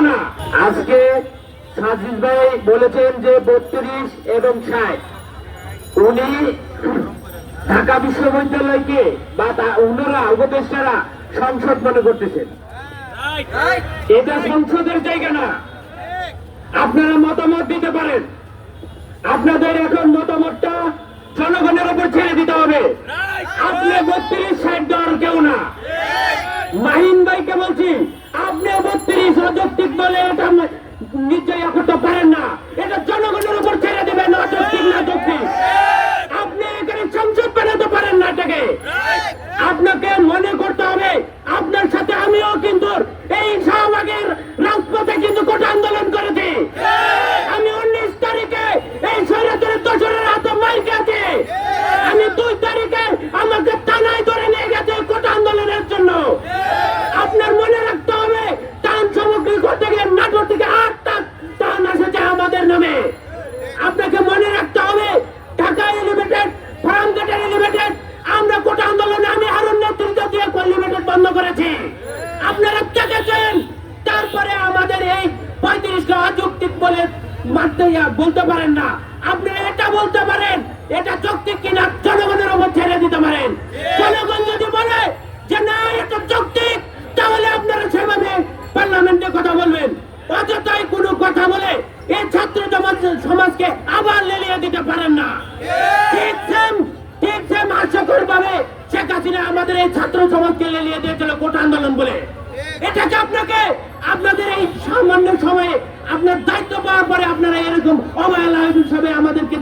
না। আজকে সাজিদ ভাই বলেছেন যে বত্রিশ এবং ষাট। উনি ঢাকা বিশ্ববিদ্যালয়কে বা ওনারা উপদেষ্টারা সংসদ মনে করতেছেন। এটা সংসদের জায়গা না। আপনারা মতামত দিতে পারেন। আপনাদের এখন মতামতটা জনগণের উপর ছেড়ে দিতে হবে। নিশ্চয়ই করতে পারেন না। এটা জনগণের উপর ছেড়ে দেবেন অযৌক্তিক না যৌক্তিক আপনি এখানে সংসদ বানাতে পারেন না এটাকে। আপনাকে মনে করতে হবে, আপনার সাথে আমিও কিন্তু এই শাহবাগের রাজপথে কিন্তু কোটা আন্দোলন করেছি। আমি উনিশ তারিখে এই স্বৈরাচারের দোসরের হাতে মার গেছে আমি দুই তারিখে আমাকে থানায় ধরে নিয়ে গেছে কোটা আন্দোলনের জন্য। বন্ধ আপনারা দেখেছেন, তারপরে আমাদের এই পঁয়ত্রিশটা অযৌক্তিক বলে ইয়া- বলতে পারেন না। আপনারা এটা বলতে পারেন, এটা যৌক্তিক কিনা জনগণের উপর ছেড়ে দিতে পারেন। জনগণ যদি বলে যে না, এটা যৌক্তিক, তাহলে আপনারা সেভাবে পার্লামেন্টে কথা বলবেন। অযথাই কোনো কথা বলে এই ছাত্র সমাজ- সমাজকে আবার লেলিয়ে দিতে পারেন না। ঠিক সেম ঠিক সেম শেখ হাসিনা আমাদের এই ছাত্র সমাজকে লেলিয়ে দিয়েছিল কোটা আন্দোলন বলে। এটাকে আপনাকে আপনাদের এই সামান্য সময়ে আপনার দায়িত্ব পাওয়ার পরে আপনারা এরকম অবহেলা হিসাবে আমাদেরকে